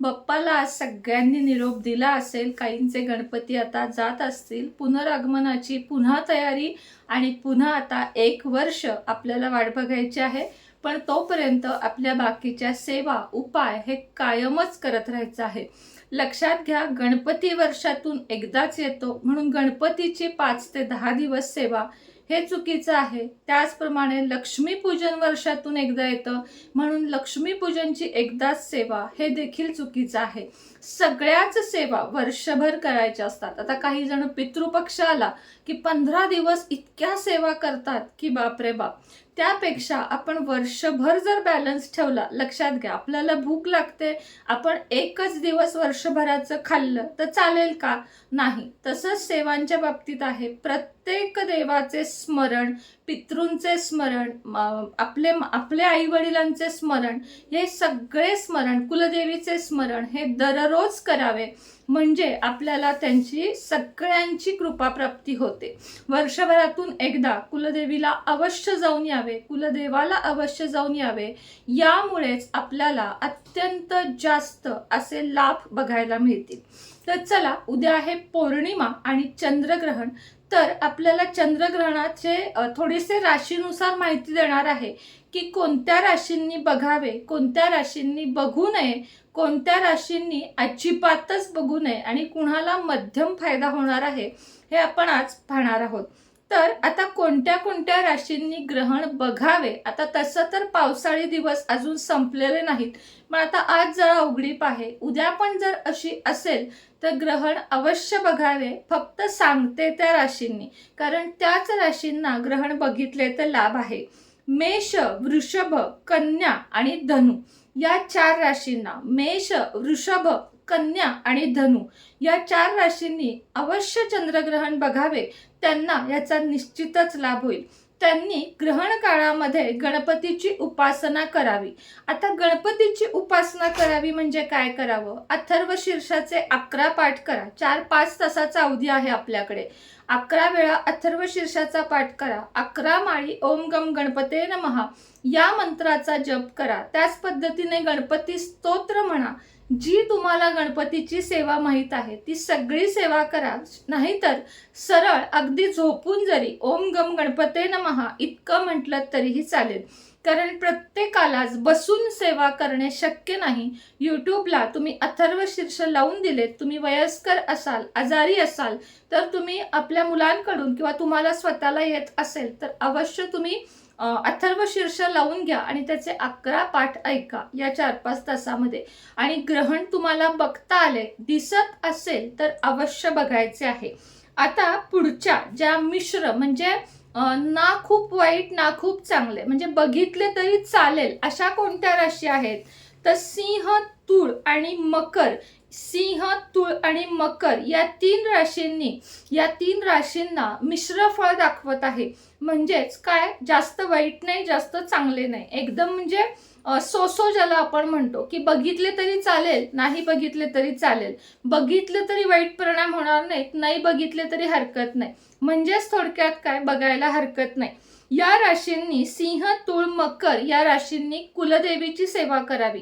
बाप्पाला आज सगळ्यांनी निरोप दिला असेल काहींचे गणपती आता जात असतील पुनरागमनाची पुन्हा तयारी आणि पुन्हा आता एक वर्ष आपल्याला वाट बघायची आहे पण तोपर्यंत आपल्या बाकीच्या सेवा उपाय हे कायमच करत राहायचं आहे. लक्षात घ्या गणपती वर्षातून एकदाच येतो म्हणून गणपतीची पाच ते दहा दिवस सेवा हे चुकीचं आहे. त्याचप्रमाणे लक्ष्मीपूजन वर्षातून एकदा येतं. म्हणून लक्ष्मीपूजनची एकदाच सेवा हे देखील चुकीचं आहे. सगळ्याच सेवा वर्षभर करायच्या असतात. आता काही जण पितृपक्ष आला की पंधरा दिवस इतक्या सेवा करतात की बापरे बाप. त्यापेक्षा आपण वर्षभर जर बॅलन्स ठेवला लक्षात घ्या आपल्याला भूक लागते आपण एकच दिवस वर्षभराचं खाल्लं तर चालेल का? नाही. तसंच सेवांच्या बाबतीत आहे. प्रत्येक देवाचे स्मरण पितृंचे स्मरण आपले आपले आईवडिलांचे स्मरण हे सगळे स्मरण कुलदेवीचे स्मरण हे दररोज करावे. म्हणजे आपल्याला त्यांची सगळ्यांची कृपाप्राप्ती होते. वर्षभरातून एकदा कुलदेवीला अवश्य जाऊन यावे कुलदेवाला अवश्य जाऊन यावे यामुळेच आपल्याला अत्यंत जास्त असे लाभ बघायला मिळतील. तर चला उद्या आहे पौर्णिमा आणि चंद्रग्रहण. तर आपल्याला चंद्रग्रहणाचे थोडेसे राशीनुसार माहिती देणार आहे की कोणत्या राशींनी बघावे कोणत्या राशींनी बघू नये कोणत्या राशींनी अजिबातच बघू नये आणि कुणाला मध्यम फायदा होणार आहे हे आपण आज पाहणार आहोत. तर आता कोणत्या कोणत्या राशींनी ग्रहण बघावे? आता तसं तर पावसाळी दिवस अजून संपलेले नाहीत पण आता आज जरा उघडीप आहे. उद्या पण जर अशी असेल तर ग्रहण अवश्य बघावे. फक्त सांगते त्या राशींनी कारण त्याच राशींना ग्रहण बघितले तर लाभ आहे. मेष वृषभ कन्या आणि धनु. या चार राशींना मेष वृषभ कन्या आणि धनु या चार राशींनी अवश्य चंद्रग्रहण बघावे. त्यांना याचा निश्चितच लाभ होईल. त्यांनी ग्रहण काळामध्ये गणपतीची उपासना करावी. आता गणपतीची उपासना करावी म्हणजे काय करावं? अथर्व शीर्षाचे अकरा पाठ करा. चार पाच तासाचा अवधी आहे आपल्याकडे. अकरा वेळा अथर्व शीर्षाचा पाठ करा. अकरा माळी ओम गम गणपते नमहा या मंत्राचा जप करा. त्याच पद्धतीने गणपती स्तोत्र म्हणा. जी तुम्हाला गणपतीची सेवा माहीत आहे ती सगळी सेवा करा. नाहीतर सरळ अगदी झोपून जरी ओम गम गणपते नमहा इतकं म्हटलं तरीही चालेल. कारण प्रत्येकालाच बसून सेवा करणे शक्य नाही. यूट्यूबला तुम्ही अथर्व शीर्ष लावून दिलेत. तुम्ही वयस्कर असाल आजारी असाल तर तुम्ही आपल्या मुलांकडून किंवा तुम्हाला स्वतःला येत असेल तर अवश्य तुम्ही अथर्व शीर्ष लावून घ्या आणि त्याचे अकरा पाठ ऐका. या चार पाच तासामध्ये. आणि ग्रहण तुम्हाला बघता आले दिसत असेल तर अवश्य बघायचे आहे. आता पुढच्या ज्या मिश्र म्हणजे ना खूप वाईट ना खूप चांगले म्हणजे बघितले तरी चालेल अशा कोणत्या राशी आहेत? तर सिंह तूळ आणि मकर सिंह तुळ आणि मकर या तीन राशींनी या तीन राशींना मिश्र फळ दाखवत आहे. म्हणजेच काय? जास्त वाईट नाही जास्त चांगले नाही. एकदम म्हणजे सोसो ज्याला आपण म्हणतो की बघितले तरी चालेल नाही बघितले तरी चालेल. बघितले तरी वाईट परिणाम होणार नाहीत नाही बघितले तरी हरकत नाही. म्हणजेच थोडक्यात काय? बघायला हरकत नाही. या राशींनी सिंह तुळ मकर या राशींनी कुलदेवीची सेवा करावी.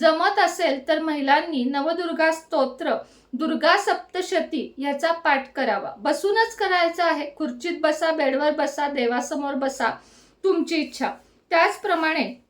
जमत असेल तर महिलांनी नवदुर्गा स्तोत्र दुर्गा सप्तशती याचा पाठ करावा. बसूनच करायचा आहे. खुर्चीत बसा बेडवर बसा देवासमोर बसा. तुमची इच्छा. त्याचप्रमाणे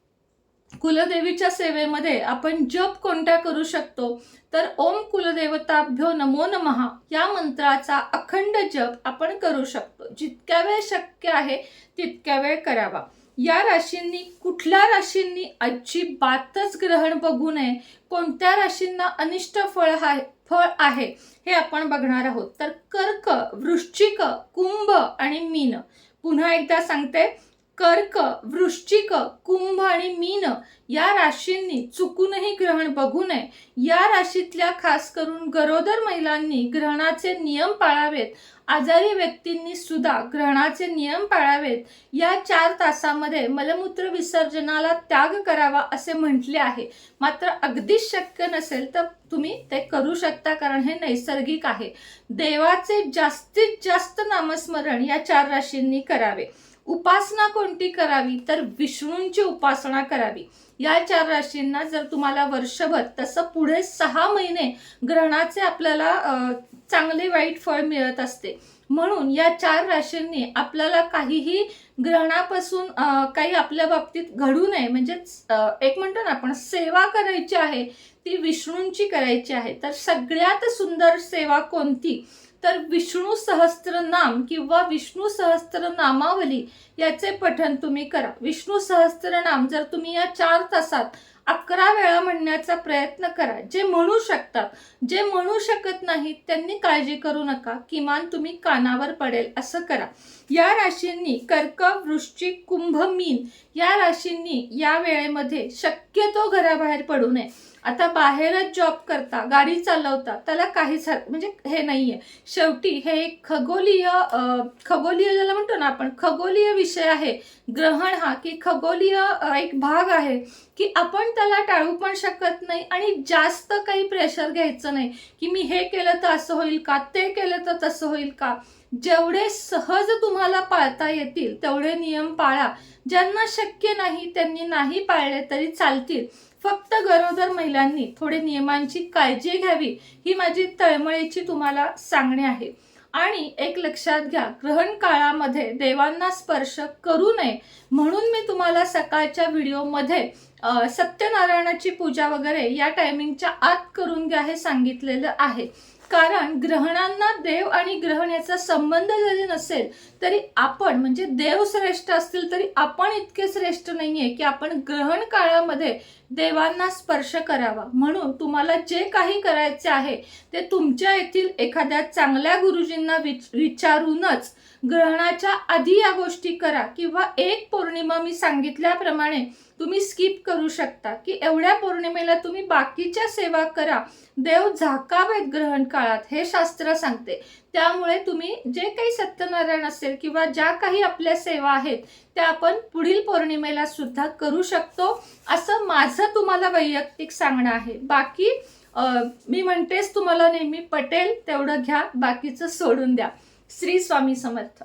कुलदेवीच्या सेवेमध्ये आपण जप कोणत्या करू शकतो? तर ओम कुलदेवताभ्यो नमो नमः या मंत्राचा अखंड जप आपण करू शकतो. जितक्या वेळ शक्य आहे तितक्या वेळ करावा. या राशींनी कुठल्या राशींनी अजिबातच ग्रहण बघू नये. कोणत्या राशींना अनिष्ट फळ हा फळ आहे हे आपण बघणार आहोत. तर कर्क वृश्चिक कुंभ आणि मीन. पुन्हा एकदा सांगते. कर्क वृश्चिक कुंभ आणि मीन या राशींनी चुकूनही ग्रहण बघू नये. या राशीतल्या खास करून गरोदर महिलांनी ग्रहणाचे नियम पाळावेत. आजारी व्यक्तींनी सुद्धा ग्रहणाचे नियम पाळावेत. या चार तासामध्ये मलमूत्र विसर्जनाला त्याग करावा असे म्हटले आहे. मात्र अगदीच शक्य नसेल तर तुम्ही ते करू शकता कारण हे नैसर्गिक आहे. देवाचे जास्तीत जास्त नामस्मरण या चार राशींनी करावे. उपासना कोणती करावी? तर विष्णूंची उपासना करावी. या चार राशींना जर तुम्हाला वर्षभर तसं पुढे सहा महिने ग्रहणाचे आपल्याला चांगले वाईट फळ मिळत असते. म्हणून या चार राशींनी आपल्याला काहीही ग्रहणापासून काही आपल्या बाबतीत घडू नये. म्हणजेच एक म्हणतो ना आपण सेवा करायची आहे ती विष्णूंची करायची आहे. तर सगळ्यात सुंदर सेवा कोणती? तर विष्णू सहस्त्रनाम किंवा विष्णू सहस्त्रनामावली याचे पठण तुम्ही करा. विष्णू सहस्त्रनाम जर तुम्ही या चार तासात अकरा वेळा म्हणण्याचा प्रयत्न करा. जे म्हणू शकतात जे म्हणू शकत नाहीत त्यांनी काळजी करू नका. किमान तुम्ही कानावर पडेल असं करा. या राशींनी कर्क वृश्चिक कुंभ मीन या राशींनी या वेळेमध्ये शक्यतो घराबाहेर पडू नये. आता बाहेरच जॉब करता गाडी चालवता त्याला काहीच हर- म्हणजे हे नाही आहे शेवटी हे एक खगोलीय खगोलीय ज्याला म्हणतो ना आपण खगोलीय विषय आहे. ग्रहण हा की खगोलीय एक भाग आहे की आपण त्याला टाळू पण शकत नाही आणि जास्त काही प्रेशर घ्यायचं नाही की मी हे केलं तर असं होईल का ते केलं तर तसं होईल का. जेवढे सहज तुम्हाला पाळता येतील तेवढे नियम पाळा. ज्यांना शक्य नाही त्यांनी नाही पाळले तरी चालतील. फक्त गरोदर महिलांनी थोडे नियमांची काळजी घ्यावी ही माझी तळमळीची तुम्हाला सांगणे आहे. आणि एक लक्षात घ्या ग्रहण काळामध्ये देवांना स्पर्श करू नये. म्हणून मी तुम्हाला सकाळच्या व्हिडिओमध्ये सत्यनारायणाची पूजा वगैरे या टायमिंगच्या आत करून घ्या हे सांगितलेलं आहे. कारण ग्रहणांना देव आणि ग्रहण याचा संबंध जरी नसेल तरी आपण म्हणजे देव श्रेष्ठ असतील तरी आपण इतके श्रेष्ठ नाहीये की आपण ग्रहण काळामध्ये देवांना स्पर्श करावा. म्हणून तुम्हाला जे काही करायचे आहे ते तुमच्या येथील एखाद्या चांगल्या गुरुजींना विच विचारूनच ग्रहणाच्या आधी या गोष्टी करा किंवा एक पौर्णिमा मी सांगितल्याप्रमाणे तुम्ही स्किप करू शकता. की एवढ्या पौर्णिमेला तुम्ही बाकीच्या सेवा करा. देव झाकावेत ग्रहण काळात हे शास्त्र सांगते. त्यामुळे तुम्ही जे काही सत्यनारायण असेल किंवा ज्या काही आपल्या सेवा आहेत त्या आपण पुढील पौर्णिमेला सुद्धा करू शकतो. असं माझं तुम्हाला वैयक्तिक सांगणं आहे. बाकी मी म्हणतेच तुम्हाला नेहमी पटेल तेवढं घ्या बाकीचं सोडून द्या. श्री स्वामी समर्थ.